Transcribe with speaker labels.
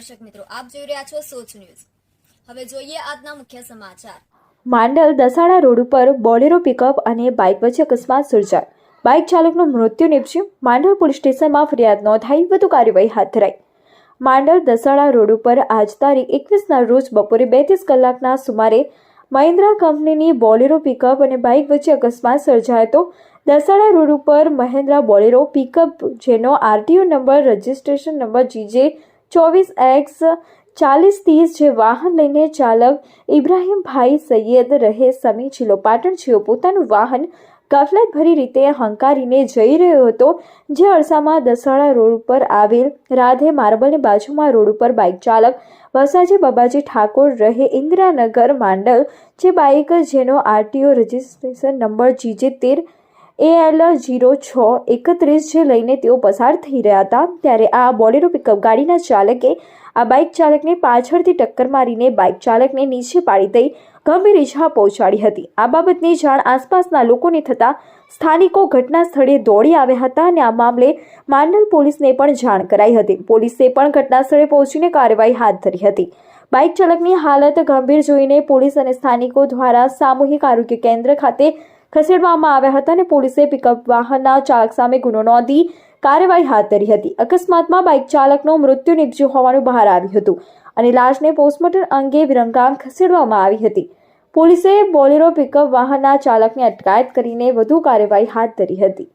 Speaker 1: દર્શક મિત્રો, આપ જોઈ રહ્યા છો સોચ ન્યૂઝ. હવે જોઈએ આજના મુખ્ય સમાચાર.
Speaker 2: માંડલ દસાડા રોડ ઉપર બોલેરો પિકઅપ અને બાઇક વચ્ચે અકસ્માત સર્જાય. બાઇક ચાલકનું મૃત્યુ નિપજ્યું. માંડલ પોલીસ સ્ટેશનમાં ફરિયાદ નોંધાઈ, વધુ કાર્યવાહી હાથ ધરાઈ. માંડલ દસાડા રોડ ઉપર આજ તારીખ એકવીસના રોજ બપોરે બે ત્રીસ કલાકના સુમારે મહિન્દ્રા કંપનીની બોલેરો પિકઅપ અને બાઇક વચ્ચે અકસ્માત સર્જાયો હતો. દસાડા રોડ ઉપર મહિન્દ્રા બોલેરો પિકઅપ જેનો RTO number, registration number, GJ ચોવીસ એક્સ ચાલીસ ત્રીસ જે વાહન લઈને ચાલક ઇબ્રાહીમભાઈ સૈયદ રહે સમી જિલ્લો પાટણ. જેઓ પોતાનું વાહન ગફલતભરી રીતે હંકારીને જઈ રહ્યો હતો, જે અરસામાં દસાડા રોડ ઉપર આવેલ રાધે માર્બલની બાજુમાં રોડ ઉપર બાઇક ચાલક વસાજી બાબાજી ઠાકોર રહે ઇન્દિરાનગર માંડલ, જે બાઇક જેનો આરટીઓ રજિસ્ટ્રેશન નંબર જીજે તેર એએલ જીરો છ એકત્રીસ જે લઈને તેઓ પસાર થઈ રહ્યા હતા, ત્યારે આ બોલેરો પિકઅપ ગાડીના ચાલકે આ બાઇક ચાલકને પાછળથી ટક્કર મારીને બાઇક ચાલકને નીચે પાડી દઈ ગંભીર ઇજા પહોંચાડી હતી. આ બાબતની જાણ આસપાસના લોકોને થતાં સ્થાનિકો ઘટના સ્થળે દોડી આવ્યા હતા અને આ મામલે માંડલ પોલીસને પણ જાણ કરાઈ હતી. પોલીસે પણ ઘટના સ્થળે પહોંચીને કાર્યવાહી હાથ ધરી હતી. બાઇક ચાલકની હાલત ગંભીર જોઈને પોલીસ અને સ્થાનિકો દ્વારા સામૂહિક આરોગ્ય કેન્દ્ર ખાતે ખસેડવામાં આવ્યા હતા અને પોલીસે પિકઅપ વાહનના ચાલક સામે ગુનો નોંધી કાર્યવાહી હાથ ધરી હતી. અકસ્માતમાં બાઇક ચાલકનું મૃત્યુ નીપજ્યું હોવાનું બહાર આવ્યું હતું અને લાશને પોસ્ટમોર્ટમ અંગે વિરંગામ ખસેડવામાં આવી હતી. પોલીસે બોલેરો પિકઅપ વાહનના ચાલકની અટકાયત કરીને વધુ કાર્યવાહી હાથ ધરી હતી.